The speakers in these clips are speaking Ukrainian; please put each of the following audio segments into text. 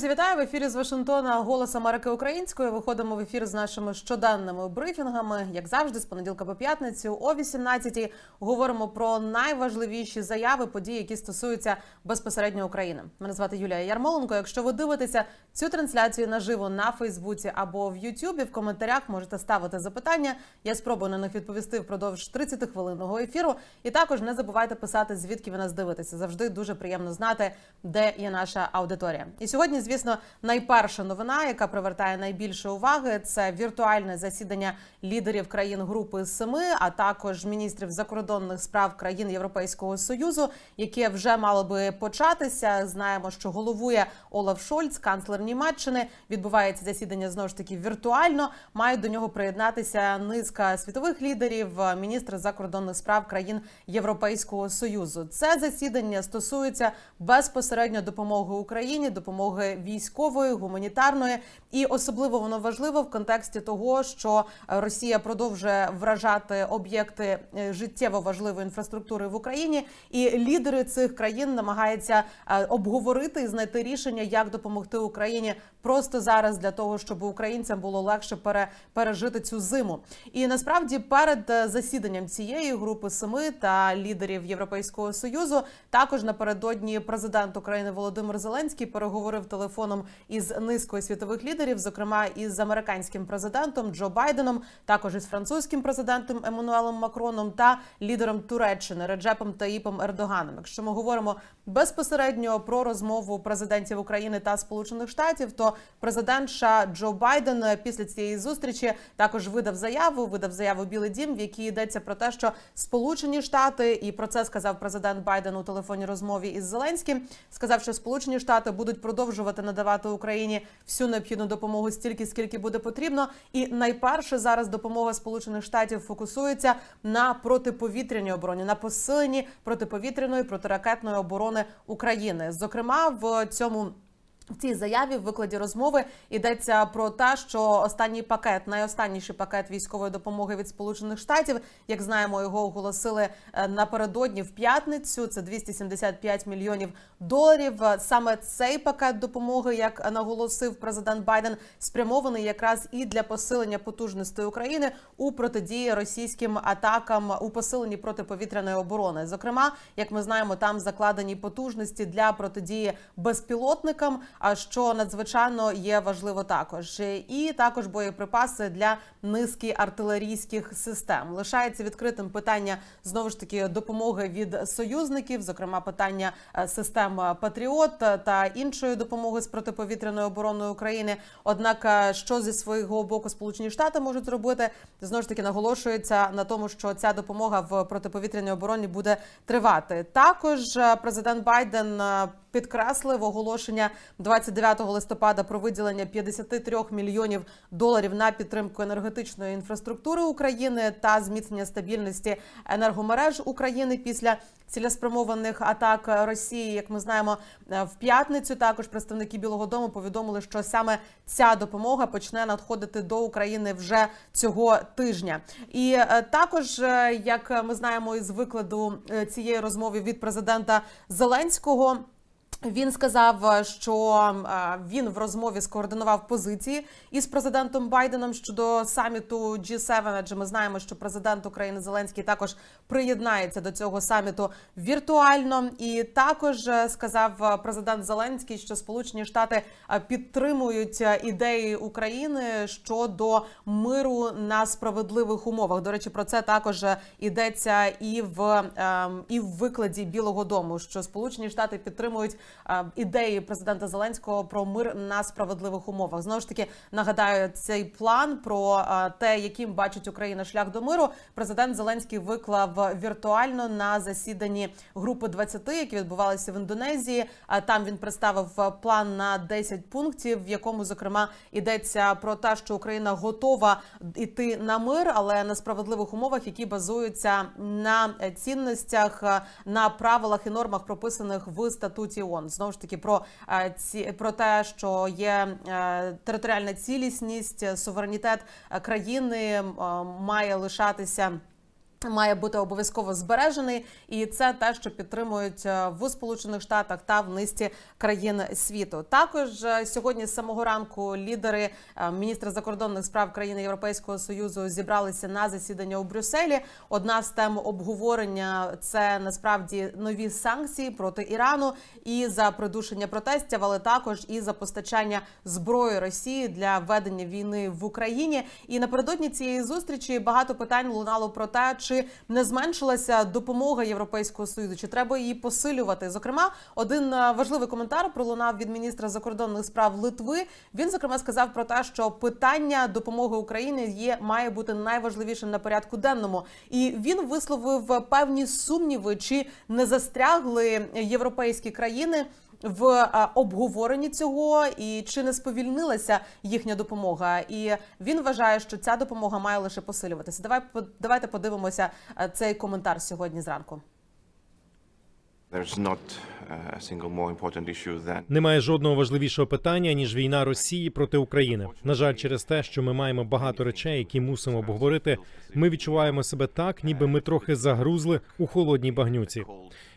Друзі, вітаю в ефірі з Вашингтона Голос Америки Української. Виходимо в ефір з нашими щоденними брифінгами. Як завжди, з понеділка по п'ятницю о 18-й говоримо про найважливіші заяви, події, які стосуються безпосередньо України. Мене звати Юлія Ярмоленко. Якщо ви дивитеся цю трансляцію наживо на Фейсбуці або в Ютубі, в коментарях можете ставити запитання. Я спробую на них відповісти впродовж 30-хвилинного ефіру. І також не забувайте писати, звідки ви нас дивитеся. Завжди дуже приємно знати, де є наша аудиторія. І сьогодні. Звісно, найперша новина, яка привертає найбільше уваги, це віртуальне засідання лідерів країн Групи Семи, а також міністрів закордонних справ країн Європейського союзу, яке вже мало би початися. Знаємо, що головує Олаф Шольц, канцлер Німеччини. Відбувається засідання знову ж таки віртуально. Мають до нього приєднатися низка світових лідерів, міністри закордонних справ країн Європейського союзу. Це засідання стосується безпосередньо допомоги Україні, допомоги військової, гуманітарної, і особливо воно важливо в контексті того, що Росія продовжує вражати об'єкти життєво важливої інфраструктури в Україні, і лідери цих країн намагаються обговорити і знайти рішення, як допомогти Україні просто зараз для того, щоб українцям було легше пере, пережити цю зиму. І насправді перед засіданням цієї групи семи та лідерів Європейського союзу також напередодні президент України Володимир Зеленський переговорив телефоном із низкою світових лідерів, зокрема із американським президентом Джо Байденом, також із французьким президентом Еммануелем Макроном та лідером Туреччини Реджепом Таїпом Ердоганом. Якщо ми говоримо безпосередньо про розмову президентів України та Сполучених Штатів, то президент США Джо Байден після цієї зустрічі також видав заяву. Видав заяву Білий Дім, в якій йдеться про те, що Сполучені Штати, і про це сказав президент Байден у телефонній розмові із Зеленським. Сказав, що Сполучені Штати будуть продовжувати надавати Україні всю необхідну допомогу стільки, скільки буде потрібно. І найперше зараз допомога Сполучених Штатів фокусується на протиповітряній обороні, на посиленні протиповітряної протиракетної оборони України. Зокрема, в цьому. В цій заяві в викладі розмови йдеться про те, що останній пакет, найостанніший пакет військової допомоги від Сполучених Штатів, як знаємо, його оголосили напередодні в п'ятницю. Це 275 мільйонів доларів. Саме цей пакет допомоги, як наголосив президент Байден, спрямований якраз і для посилення потужностей України у протидії російським атакам у посиленні протиповітряної оборони. Зокрема, як ми знаємо, там закладені потужності для протидії безпілотникам. А що надзвичайно є важливо також, і також боєприпаси для низки артилерійських систем. Лишається відкритим питання знову ж таки допомоги від союзників, зокрема питання систем Патріот та іншої допомоги з протиповітряною обороною України. Однак, що зі свого боку Сполучені Штати можуть зробити, знову ж таки наголошується на тому, що ця допомога в протиповітряній обороні буде тривати. Також президент Байден підкреслив оголошення 29 листопада про виділення 53 мільйонів доларів на підтримку енергетичної інфраструктури України та зміцнення стабільності енергомереж України після цілеспрямованих атак Росії. Як ми знаємо, в п'ятницю також представники Білого Дому повідомили, що саме ця допомога почне надходити до України вже цього тижня. І також, як ми знаємо, із викладу цієї розмови від президента Зеленського. Він сказав, що він в розмові скоординував позиції із президентом Байденом щодо саміту G7, Адже ми знаємо, що президент України Зеленський також приєднається до цього саміту віртуально. І також сказав президент Зеленський, що Сполучені Штати підтримують ідеї України щодо миру на справедливих умовах. До речі, про це також йдеться і в і в викладі Білого Дому, що Сполучені Штати підтримують ідеї президента Зеленського про мир на справедливих умовах. Знову ж таки нагадаю цей план про те, яким бачить Україна шлях до миру. Президент Зеленський виклав віртуально на засіданні групи 20, які відбувалися в Індонезії. А там він представив план на 10 пунктів, в якому зокрема йдеться про те, що Україна готова йти на мир, але на справедливих умовах, які базуються на цінностях, на правилах і нормах, прописаних в статуті ООН. Знову ж таки про ці про те, що є територіальна цілісність, суверенітет країни має лишатися. Має бути обов'язково збережений, і це те, що підтримують е, в Сполучених Штатах та в низці країн світу. Також е, сьогодні з самого ранку лідери е, міністра закордонних справ країни Європейського союзу зібралися на засідання у Брюсселі. Одна з тем обговорення це насправді нові санкції проти Ірану і за придушення протестів, але також і за постачання зброї Росії для ведення війни в Україні. І напередодні цієї зустрічі багато питань лунало про те, чи не зменшилася допомога Європейського союзу, чи треба її посилювати. Зокрема, один е, важливий коментар пролунав від міністра закордонних справ Литви. Він зокрема сказав про те, що питання допомоги Україні є має бути найважливішим на порядку денному, і він висловив певні сумніви, чи не застрягли європейські країни в е, обговоренні цього і чи не сповільнилася їхня допомога. І він вважає, що ця допомога має лише посилюватися. Давай по- давайте подивимося е, цей коментар сьогодні зранку. Than Немає жодного важливішого питання ніж війна Росії проти України. На жаль, через те, що ми маємо багато речей, які мусимо обговорити. Ми відчуваємо себе так, ніби ми трохи загрузли у холодній багнюці.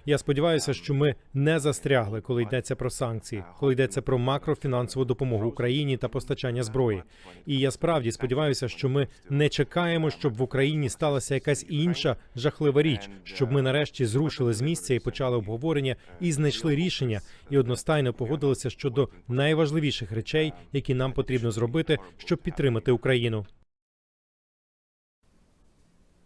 Я сподіваюся, що ми не застрягли, коли йдеться про санкції, коли йдеться про макрофінансову допомогу Україні та постачання зброї. І я справді сподіваюся, що ми не чекаємо, щоб в Україні сталася якась інша жахлива річ, щоб ми нарешті зрушили з місця і почали обговорення і знайшли рішення, і одностайно погодилися щодо найважливіших речей, які нам потрібно зробити, щоб підтримати Україну.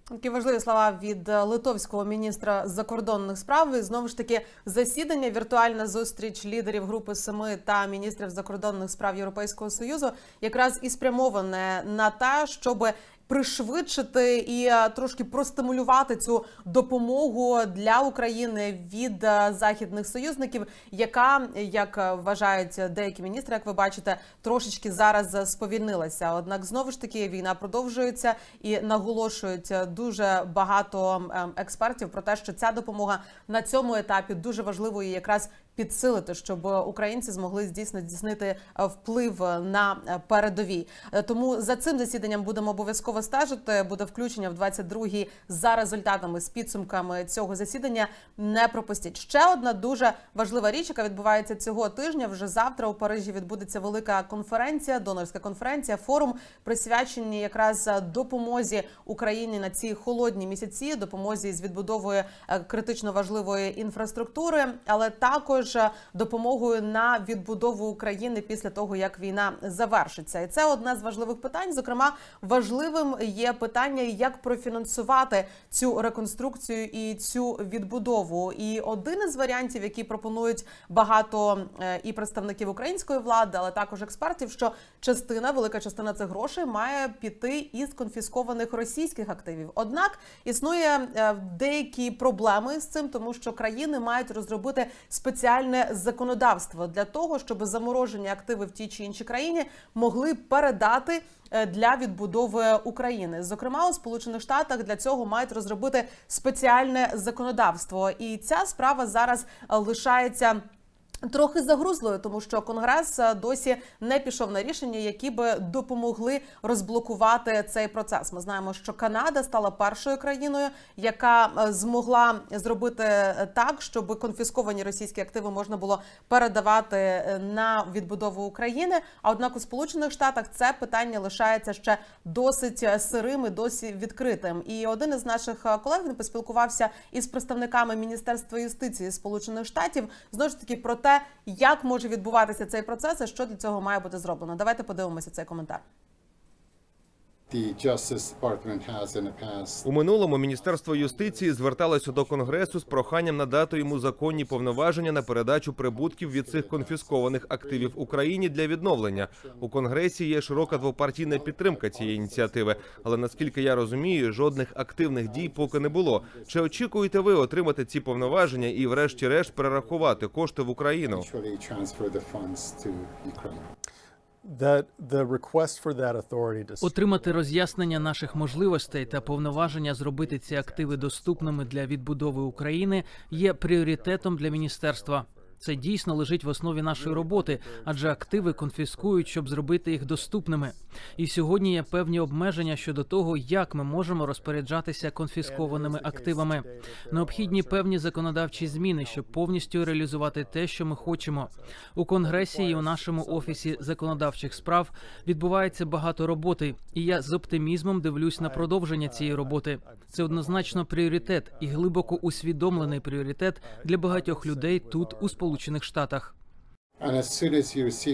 Такі важливі слова від е, литовського міністра закордонних справ. І знову ж таки засідання, віртуальна зустріч лідерів групи семи та міністрів закордонних справ Європейського союзу, якраз і спрямоване на те, щоб пришвидшити і е, трошки простимулювати цю допомогу для України від е, західних союзників, яка як е, вважають деякі міністри, як ви бачите, трошечки зараз сповільнилася. Однак знову ж таки війна продовжується і наголошують е, дуже багато ем, експертів про те, що ця допомога на цьому етапі дуже важливо і якраз підсилити, щоб українці змогли здійсно здійснити е, вплив на е, передовій. Е, Тому за цим засіданням будемо обов'язково стежити. Буде включення в 22-й за результатами з підсумками цього засідання. Не пропустіть. Ще одна дуже важлива річ, яка відбувається цього тижня. Вже завтра у Парижі відбудеться велика конференція, донорська конференція, форум присвячені якраз допомозі Україні на ці холодні місяці, допомозі з відбудовою е, критично важливої інфраструктури, але також е, допомогою на відбудову України після того, як війна завершиться. І це одне з важливих питань. Зокрема, важливим є питання, як профінансувати цю реконструкцію і цю відбудову. І один із варіантів, які пропонують багато е, і представників української влади, але також експертів, що частина, велика частина цих грошей має піти із конфіскованих російських активів. Однак існує е, деякі проблеми з цим, тому що країни мають розробити спеціальне законодавство для того, щоб заморожені активи в тій чи іншій країні могли передати е, для відбудови України. Зокрема, у Сполучених Штатах для цього мають розробити спеціальне законодавство, і ця справа зараз лишається. Трохи загрузлою, тому що конгрес е, досі не пішов на рішення, які би допомогли розблокувати цей процес. Ми знаємо, що Канада стала першою країною, яка е, змогла зробити е, так, щоб конфісковані російські активи можна було передавати на відбудову України. А однак у Сполучених Штатах це питання лишається ще досить сирим і досі відкритим. І один із наших колег він поспілкувався із представниками Міністерства юстиції Сполучених Штатів знову ж таки про те, як може відбуватися цей процес, і що для цього має бути зроблено. Давайте подивимося цей коментар. У минулому міністерство юстиції зверталося до конгресу з проханням надати йому законні повноваження на передачу прибутків від цих конфіскованих активів Україні для відновлення. У конгресі є широка двопартійна підтримка цієї ініціативи. Але наскільки я розумію, жодних активних дій поки не було. Чи очікуєте ви отримати ці повноваження і, врешті-решт, перерахувати кошти в Україну? Отримати роз'яснення наших можливостей та повноваження зробити ці активи доступними для відбудови України є пріоритетом для міністерства. Це дійсно лежить в основі нашої роботи, адже активи конфіскують, щоб зробити їх доступними. І сьогодні є певні обмеження щодо того, як ми можемо розпоряджатися конфіскованими активами. Необхідні певні законодавчі зміни, щоб повністю реалізувати те, що ми хочемо. У конгресі і у нашому офісі законодавчих справ відбувається багато роботи, і я з оптимізмом дивлюсь на продовження цієї роботи. Це однозначно пріоритет і глибоко усвідомлений пріоритет для багатьох людей тут, у Сполучених Штатах.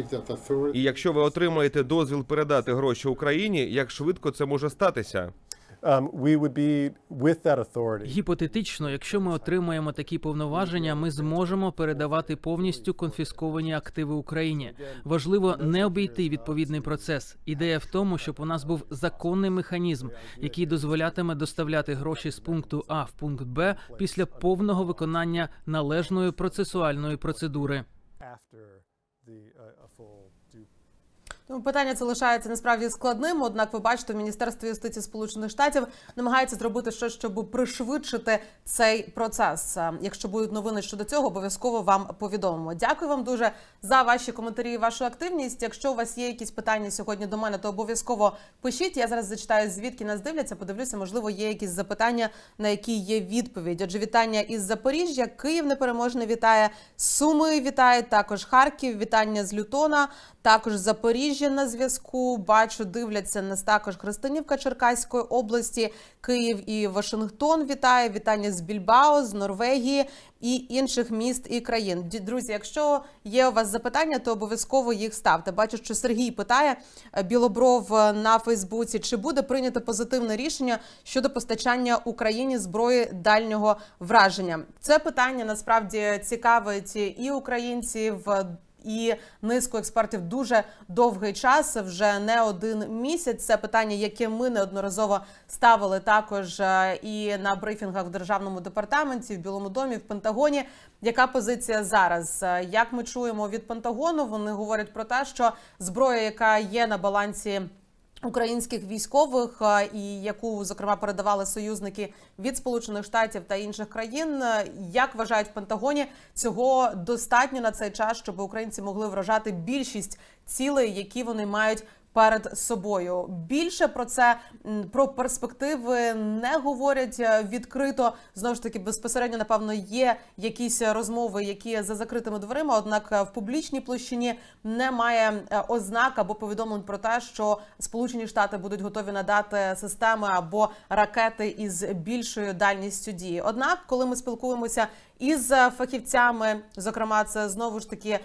That authority, І якщо ви отримаєте дозвіл передати гроші Україні, як швидко це може статися? Authority. Гіпотетично, якщо ми отримаємо такі повноваження, ми зможемо передавати повністю конфісковані активи Україні. Важливо не обійти відповідний процес. Ідея в тому, щоб у нас був законний механізм, який дозволятиме доставляти гроші з пункту А в пункт Б після повного виконання належної процесуальної процедури. Питання це лишається насправді складним. Однак, ви бачите, Міністерство юстиції Сполучених Штатів намагається зробити щось, щоб пришвидшити цей процес. Е, Якщо будуть новини щодо цього, обов'язково вам повідомимо. Дякую вам дуже за ваші коментарі і вашу активність. Якщо у вас є якісь питання сьогодні до мене, то обов'язково пишіть. Я зараз зачитаю звідки нас дивляться. Подивлюся, можливо, є якісь запитання, на які є відповідь. Отже, вітання із Запоріжжя, Київ непереможне вітає, Суми вітає, також Харків, вітання з Лютона, також Запоріжжя на зв'язку. Бачу, дивляться нас також Христинівка Черкаської області, Київ і Вашингтон. Вітає вітання з Більбао, з Норвегії і інших міст і країн. Друзі, якщо є у вас запитання, то обов'язково їх ставте. Бачу, що Сергій питає е, Білобров е, на Фейсбуці, чи буде прийнято позитивне рішення щодо постачання Україні зброї дальнього враження. Це питання насправді цікавить і українців. І низку експертів дуже довгий час, вже не один місяць. Це питання, яке ми неодноразово ставили також е, і на брифінгах в державному департаменті, в Білому домі, в Пентагоні. Яка позиція зараз? Е, Як ми чуємо від Пентагону, вони говорять про те, що зброя, яка є на балансі. Українських військових, і яку зокрема передавали союзники від Сполучених Штатів та інших країн, як вважають в Пентагоні, цього достатньо на цей час, щоб українці могли вражати більшість цілей, які вони мають перед собою. Більше про це про перспективи не говорять е, відкрито. Знову ж таки, безпосередньо напевно є якісь розмови, які за закритими дверима. Однак е, в публічній площині немає е, ознак або повідомлень про те, що Сполучені Штати будуть готові надати системи або ракети із більшою дальністю дії. Однак, коли ми спілкуємося із фахівцями, зокрема, це знову ж таки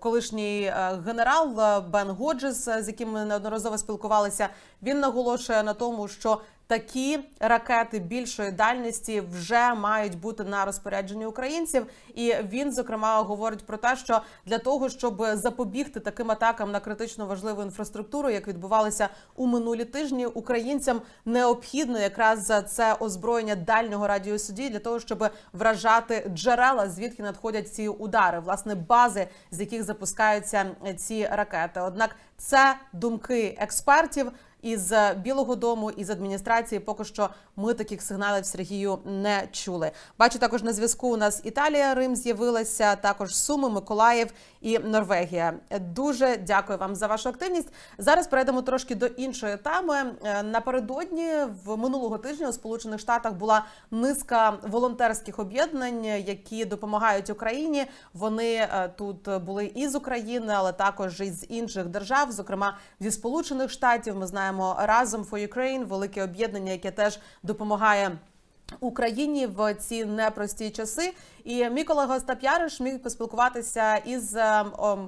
колишній генерал Бен Годжес, з яким ми неодноразово спілкувалися. Він наголошує на тому, що такі ракети більшої дальності вже мають бути на розпорядженні українців. І він зокрема говорить про те, що для того, щоб запобігти таким атакам на критично важливу інфраструктуру, як відбувалися у минулі тижні, українцям необхідно якраз за це озброєння дальнього радіусу дії для того, щоб вражати джерела, звідки надходять ці удари, власне, бази, з яких запускаються ці ракети. Однак це думки експертів. Із Білого Дому із адміністрації поки що ми таких сигналів Сергію не чули. Бачу також на зв'язку. У нас Італія, Рим з'явилася, також Суми, Миколаїв і Норвегія. Дуже дякую вам за вашу активність. Зараз перейдемо трошки до іншої теми. Е, Напередодні в минулого тижня у Сполучених Штатах була низка волонтерських об'єднань, які допомагають Україні. Вони е, тут були і з України, але також із інших держав, зокрема зі Сполучених Штатів. Ми знаємо разом for Ukraine, велике об'єднання, яке теж допомагає. Україні в ці непрості часи, і мій колега Остап Яриш міг поспілкуватися із е,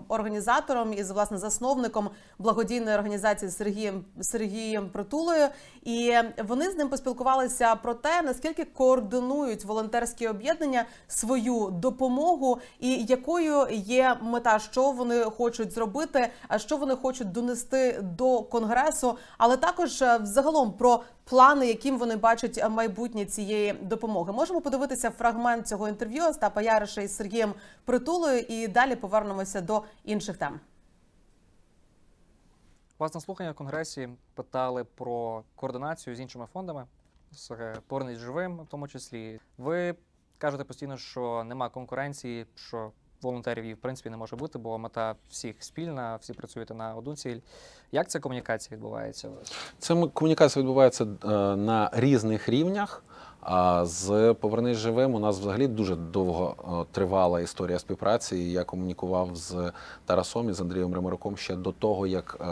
організатором, із власне засновником благодійної організації Сергієм Сергієм Притулою. І вони з ним поспілкувалися про те, наскільки координують волонтерські об'єднання свою допомогу, і якою є мета, що вони хочуть зробити, а що вони хочуть донести до конгресу, але також е, взагалом про плани, яким вони бачать е, майбутнє цієї допомоги. Можемо подивитися фрагмент цього інтерв'ю Остапа Яриша із Сергієм Притулою, і далі повернемося до інших тем. Вас на слухання в Конгресі питали про координацію з іншими фондами, з е, «Повернись живим, в тому числі. Ви кажете постійно, що нема конкуренції, що волонтерів і в принципі не може бути, бо мета всіх спільна, всі працюєте на одну ціль. Як ця комунікація відбувається? Це комунікація відбувається е, на різних рівнях. А з Повернись живим у нас взагалі дуже довго е, тривала історія співпраці. І я комунікував з Тарасом і з Андрієм Римаруком ще до того, як е,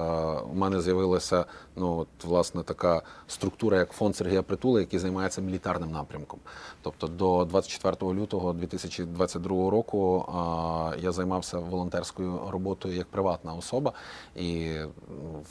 у мене з'явилася ну от, власне така структура, як фонд Сергія Притули, який займається мілітарним напрямком. Тобто до 24 лютого 2022 року е, я займався волонтерською роботою як приватна особа, і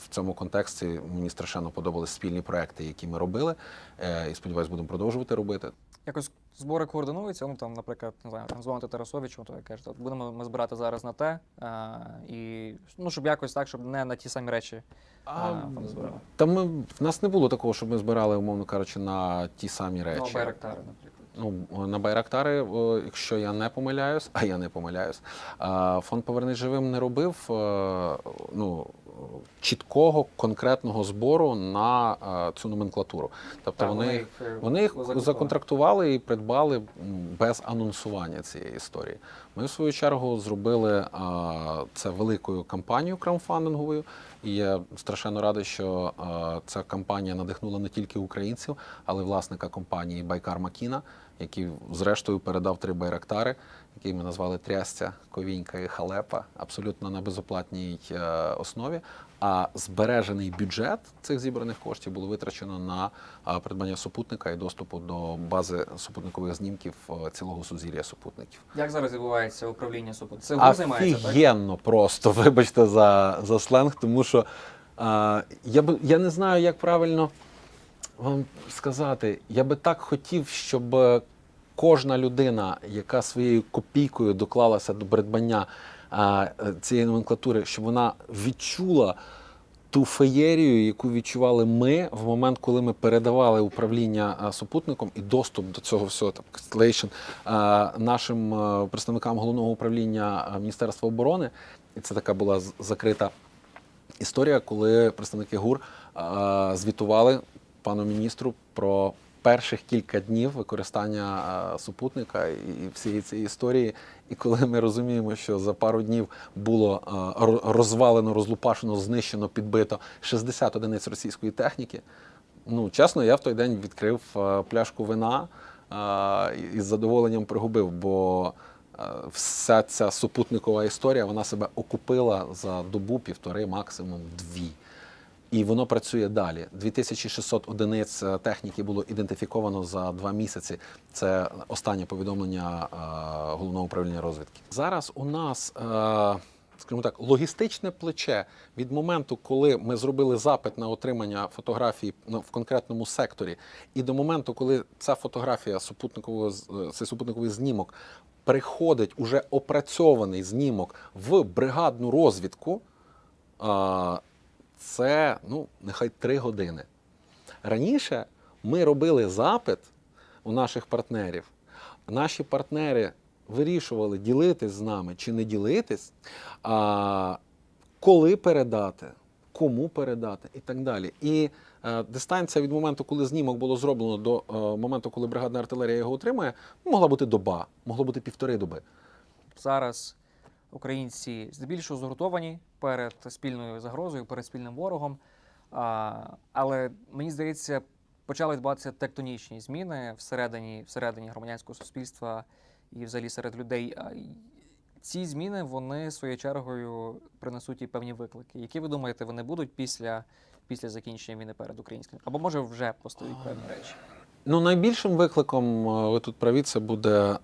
в цьому контексті мені страшенно подобались спільні проекти, які ми робили. Е, І сподіваюсь, будемо продовжувати робити. Якось збори координуються. Ну там, наприклад, не знаю, там дзвоните Тарасовичу, то ви кажете, от будемо ми збирати зараз на те, а, і ну щоб якось так, щоб не на ті самі речі а, фонди збирали. Та ми в нас не було такого, щоб ми збирали, умовно кажучи, на ті самі Ну, речі. Байрактари, наприклад. Ну, на Байрактари, якщо я не помиляюсь, а я не помиляюсь, фонд Повернись живим не робив е, ну, чіткого конкретного збору на е, цю номенклатуру. Тобто Так, вони, їх, е, вони їх законтрактували і придбали без анонсування цієї історії. Ми, в свою чергу, зробили а, це великою кампанією краудфандинговою. І я страшенно радий, що ця кампанія надихнула не тільки українців, але й власника компанії Байкар Макіна, який зрештою передав три байрактари, які ми назвали Трястя, Ковінька і Халепа, абсолютно на безоплатній е, основі. А збережений бюджет цих зібраних коштів було витрачено на а, придбання супутника і доступу до бази супутникових знімків е, цілого сузір'я супутників. Як зараз відбувається управління супут? Це займається, так? Офігенно просто, вибачте за, за сленг, тому що а, я, би, я не знаю, як правильно вам сказати. Я би так хотів, щоб кожна людина, яка своєю копійкою доклалася до придбання цієї номенклатури, щоб вона відчула ту феєрію, яку відчували ми в момент, коли ми передавали управління супутником і доступ до цього всього там а, нашим представникам головного управління Міністерства оборони. І це така була закрита історія, коли представники ГУР звітували пану міністру про перших кілька днів використання супутника і, всієї цієї історії. І коли ми розуміємо, що за пару днів було розвалено, розлупашено, знищено, підбито 60 одиниць російської техніки. Ну, чесно, я в той день відкрив пляшку вина а, і з задоволенням пригубив, бо вся ця супутникова історія вона себе окупила за добу, півтори, максимум дві. І воно працює далі. 2600 одиниць е, техніки було ідентифіковано за два місяці. Це останнє повідомлення е, головного управління розвідки. Зараз у нас, е, скажімо так, логістичне плече від моменту, коли ми зробили запит на отримання фотографії в конкретному секторі, і до моменту, коли ця фотографія супутникового цей супутниковий знімок приходить уже опрацьований знімок в бригадну розвідку. Це ну, нехай три години. Раніше ми робили запит у наших партнерів. Наші партнери вирішували, ділитись з нами чи не ділитись, а, коли передати, кому передати і так далі. І е, дистанція від моменту, коли знімок було зроблено, до е, моменту, коли бригадна артилерія його отримає, могла бути доба, могло бути півтори доби. Зараз українці здебільшого згуртовані перед спільною загрозою, перед спільним ворогом. А, але мені здається, почали відбуватися тектонічні зміни всередині, всередині громадянського суспільства і взагалі серед людей. А, Ці зміни вони своєю чергою принесуть і певні виклики. Які ви думаєте, вони будуть після, після закінчення війни перед українським? Або може вже постають певні речі? Ну, найбільшим викликом, е, ви тут праві, це буде е,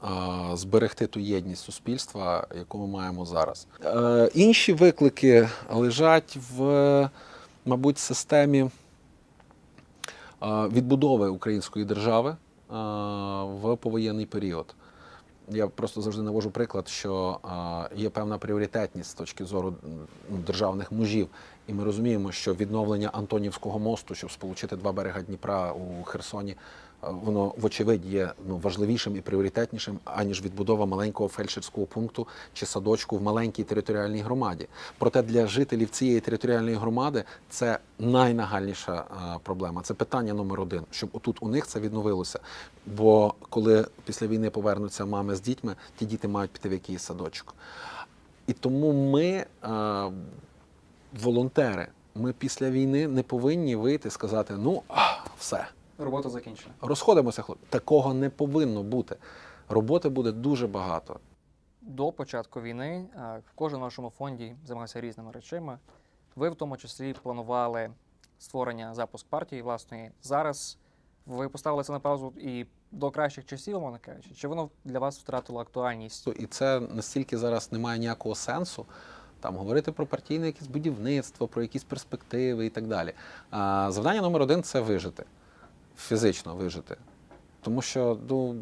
зберегти ту єдність суспільства, яку ми маємо зараз. Е, інші виклики лежать в, мабуть, системі е, відбудови української держави е, в повоєнний період. Я просто завжди навожу приклад, що е, є певна пріоритетність з точки зору м, державних мужів, і ми розуміємо, що відновлення Антонівського мосту, щоб сполучити два берега Дніпра у Херсоні, воно вочевидь є ну, важливішим і пріоритетнішим, аніж відбудова маленького фельдшерського пункту чи садочку в маленькій територіальній громаді. Проте для жителів цієї територіальної громади це найнагальніша е, проблема. Це питання номер один, щоб отут у них це відновилося. Бо коли після війни повернуться мами з дітьми, ті діти мають піти в якийсь садочок. І тому ми, е, волонтери, ми після війни не повинні вийти і сказати: ну, а, все, Робота закінчена. розходимося, хлопці. Такого не повинно бути. Роботи буде дуже багато. До початку війни кожен в нашому фонді займався різними речами. Ви в тому числі планували створення запуск партії власної. Зараз ви поставили це на паузу і до кращих часів, умовно кажучи, чи воно для вас втратило актуальність? І це настільки зараз не має ніякого сенсу. Там говорити про партійне якесь будівництво, про якісь перспективи і так далі. А, завдання номер один це вижити, фізично вижити. Тому що ну,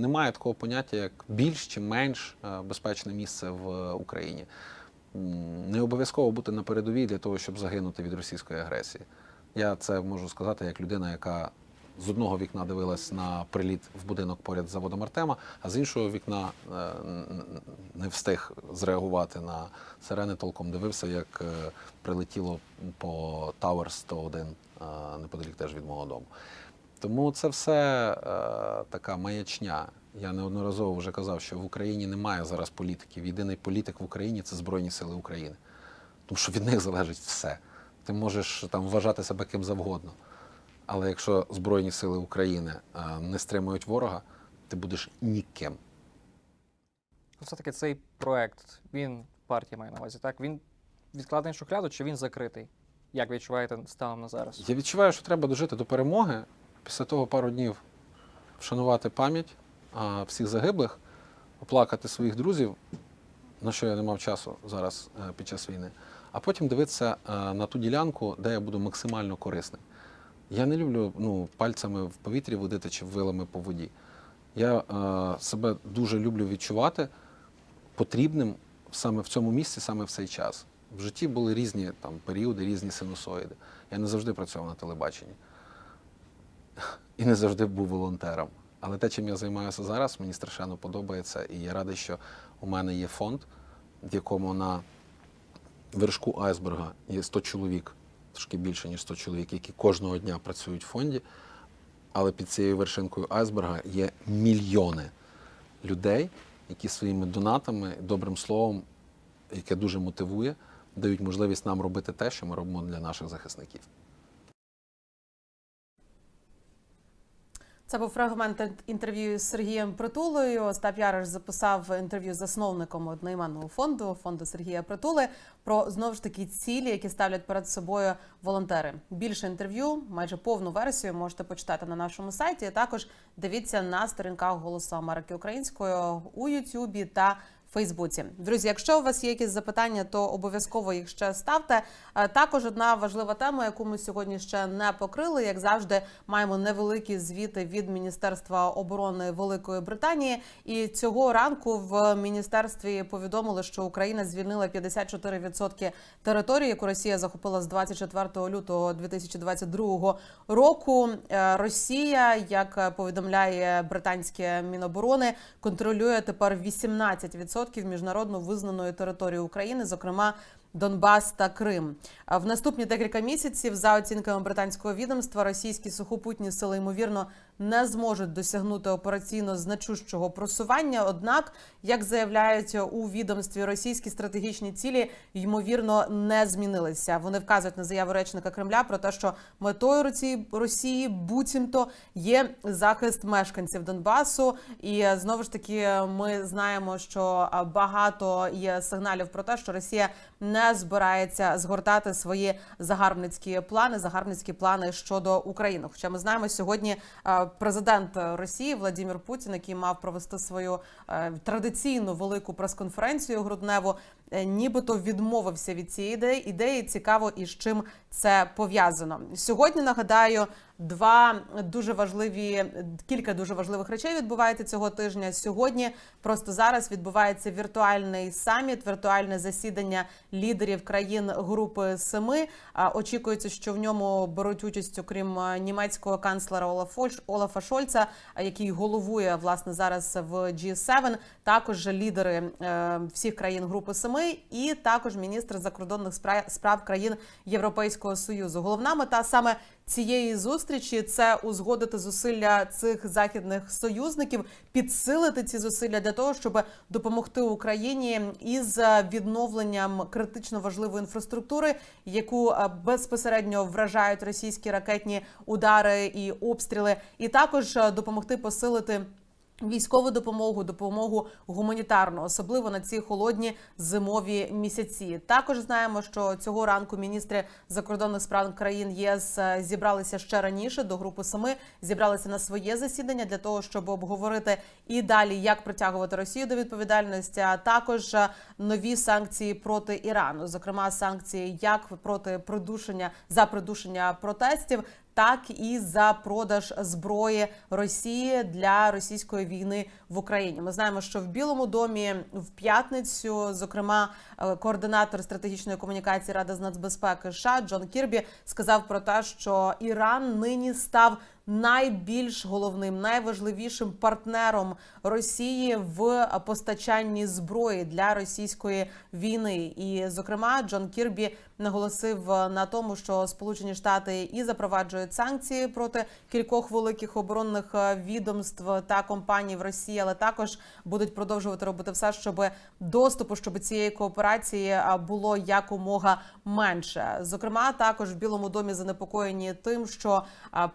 немає такого поняття, як більш чи менш е, безпечне місце в Україні. Не обов'язково бути на передовій для того, щоб загинути від російської агресії. Я це можу сказати як людина, яка з одного вікна дивилась на приліт в будинок поряд з заводом Артема, а з іншого вікна е, не встиг зреагувати на сирени, толком дивився, як е, прилетіло по Тауер 101 е, неподалік теж від мого дому. Тому це все е, така маячня. Я неодноразово вже казав, що в Україні немає зараз політиків. Єдиний політик в Україні це Збройні Сили України. Тому що від них залежить все. Ти можеш там вважати себе ким завгодно. Але якщо Збройні Сили України е, не стримують ворога, ти будеш ніким. Все-таки цей проект, він партія має на увазі, так? Він відкладений шухляду чи він закритий? Як відчуваєте станом на зараз? Я відчуваю, що треба дожити до перемоги. Після того пару днів вшанувати пам'ять всіх загиблих, оплакати своїх друзів, на що я не мав часу зараз е, під час війни, а потім дивитися е, на ту ділянку, де я буду максимально корисний. Я не люблю ну, пальцями в повітрі водити чи вилами по воді. Я е, себе дуже люблю відчувати потрібним саме в цьому місці, саме в цей час. В житті були різні там, періоди, різні синусоїди. Я не завжди працював на телебаченні і не завжди був волонтером. Але те, чим я займаюся зараз, мені страшенно подобається. І я радий, що у мене є фонд, в якому на вершку айсберга є 100 чоловік, трошки більше, ніж 100 чоловік, які кожного дня працюють в фонді. Але під цією вершинкою айсберга є мільйони людей, які своїми донатами, добрим словом, яке дуже мотивує, дають можливість нам робити те, що ми робимо для наших захисників. Це був фрагмент інтерв'ю з Сергієм Притулою. Остап Яриш записав інтерв'ю з засновником одноіменного фонду фонду Сергія Притули про знову ж таки цілі, які ставлять перед собою волонтери. Більше інтерв'ю, майже повну версію можете почитати на нашому сайті. Також дивіться на сторінках Голосу Америки Українською у Ютубі та Фейсбуці. Друзі, якщо у вас є якісь запитання, то обов'язково їх ще ставте. Е, Також одна важлива тема, яку ми сьогодні ще не покрили. Як завжди, маємо невеликі звіти від Міністерства оборони Великої Британії. І цього ранку в міністерстві повідомили, що Україна звільнила 54% території, яку Росія захопила з 24 лютого 2022 року. Е, Росія, як повідомляє британське міноборони, контролює тепер 18% міжнародно визнаної території України, зокрема. Донбас та Крим в наступні декілька місяців, за оцінками британського відомства, російські сухопутні сили ймовірно не зможуть досягнути операційно значущого просування. Однак, як заявляють у відомстві, російські стратегічні цілі ймовірно не змінилися. Вони вказують на заяву речника Кремля про те, що метою Росії буцімто є захист мешканців Донбасу. І знову ж таки, ми знаємо, що багато є сигналів про те, що Росія не збирається згортати свої загарбницькі плани, загарбницькі плани щодо України. Хоча ми знаємо сьогодні е, президент Росії Владимир Путін, який мав провести свою е, традиційну велику прес-конференцію грудневу, нібито відмовився від цієї ідеї. Ідеї цікаво і з чим це пов'язано. Сьогодні нагадаю, два дуже важливі кілька дуже важливих речей відбувається цього тижня. Сьогодні просто зараз відбувається віртуальний саміт, віртуальне засідання лідерів країн групи Семи. Очікується, що в ньому беруть участь, окрім німецького канцлера Олафа Шольца, який головує власне зараз в G7, також лідери е, всіх країн групи Семи, і також міністр закордонних спра- справ країн Європейського союзу. Головна мета саме цієї зустрічі це узгодити зусилля цих західних союзників, підсилити ці зусилля для того, щоб допомогти Україні із відновленням критично важливої інфраструктури, яку е, безпосередньо вражають російські ракетні удари і обстріли, і також е, допомогти посилити. Військову допомогу, допомогу гуманітарну, особливо на ці холодні зимові місяці. Також знаємо, що цього ранку міністри закордонних справ країн ЄС е, зібралися ще раніше до групи семи, зібралися на своє засідання для того, щоб обговорити і далі, як притягувати Росію до відповідальності, а також е, нові санкції проти Ірану, зокрема санкції як проти придушення за придушення протестів так і за продаж зброї Росії для російської війни в Україні. Ми знаємо, що в Білому домі в п'ятницю, зокрема, координатор стратегічної комунікації Ради з нацбезпеки США Джон Кірбі сказав про те, що Іран нині став найбільш головним, найважливішим партнером Росії в постачанні зброї для російської війни. І, зокрема, Джон Кірбі наголосив на тому, що Сполучені Штати і запроваджують санкції проти кількох великих оборонних е, відомств та компаній в Росії, але також будуть продовжувати робити все, щоб доступу, щоб цієї кооперації а, було якомога менше. Зокрема, також в Білому домі занепокоєні тим, що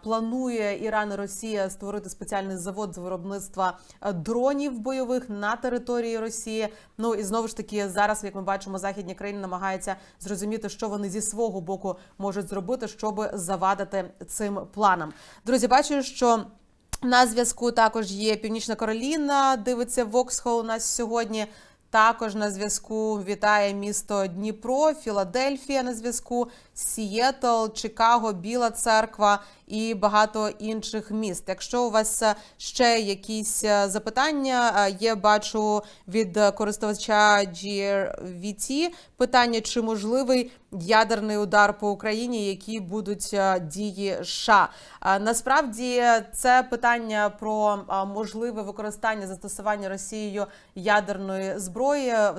планує Іран і Росія створити спеціальний завод з виробництва дронів бойових на території Росії. Ну і знову ж таки, зараз, як ми бачимо, західні країни намагаються зрозуміти, що вони зі свого боку можуть зробити, щоб завадити цим планам. Друзі, бачу, що. На зв'язку також є Північна Кароліна. Дивиться Воксхол у нас сьогодні. Також на зв'язку вітає місто Дніпро, Філадельфія на зв'язку, Сієтл, Чикаго, Біла Церква і багато інших міст. Якщо у вас е, ще якісь е, запитання, е, є бачу від користувача GRVT питання, чи можливий ядерний удар по Україні, які будуть дії США. Насправді це питання про можливе використання застосування Росією ядерної зброї.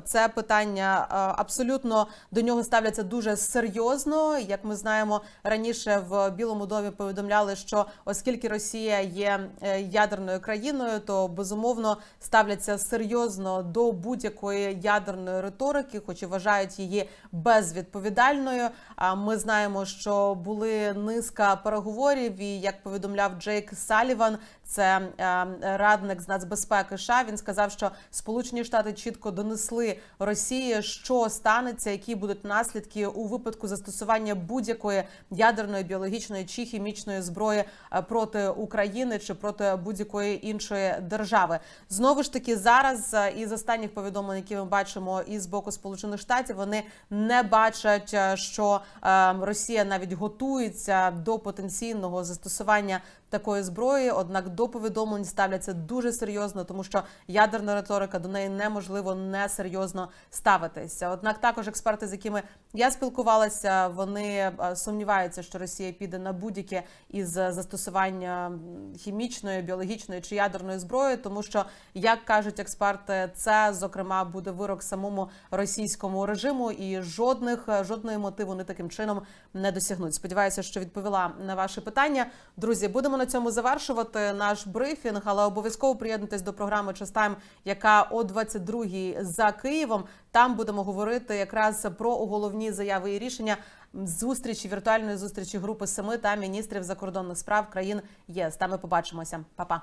Це питання абсолютно до нього ставляться дуже серйозно. Як ми знаємо, раніше в Білому домі повідомляли, що оскільки Росія є е, ядерною країною, то безумовно ставляться серйозно до будь-якої ядерної риторики, хоч і вважають її безвідповідальною. А ми знаємо, що були низка переговорів, і як повідомляв Джейк Саліван, це е, радник з нацбезпеки США. Він сказав, що Сполучені Штати чітко донесли Росії, що станеться, які будуть наслідки у випадку застосування будь-якої ядерної, біологічної чи хімічної зброї е, проти України чи проти будь-якої іншої держави. Знову ж таки, зараз е, із останніх повідомлень, які ми бачимо із боку Сполучених Штатів, вони не бачать, е, що е, Росія навіть готується до потенційного застосування такої зброї. Однак до повідомлень ставляться дуже серйозно, тому що ядерна риторика до неї неможливо не серйозно ставитися. Однак, також експерти, з якими я спілкувалася, вони е, сумніваються, що Росія піде на будь-яке із застосування хімічної, біологічної чи ядерної зброї, тому що, як кажуть експерти, це зокрема буде вирок самому російському режиму, і жодних жодної мотиву вони таким чином не досягнуть. Сподіваюся, що відповіла на ваше питання. Друзі, будемо на цьому завершувати наш брифінг, але обов'язково приєднуйтесь до програми Частайм, яка о 22-й за Києвом. Там будемо говорити якраз про головні заяви і рішення зустрічі віртуальної зустрічі групи семи та міністрів закордонних справ країн ЄС. Там ми побачимося. Па-па.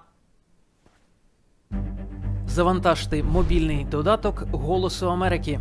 Завантажте мобільний додаток Голосу Америки.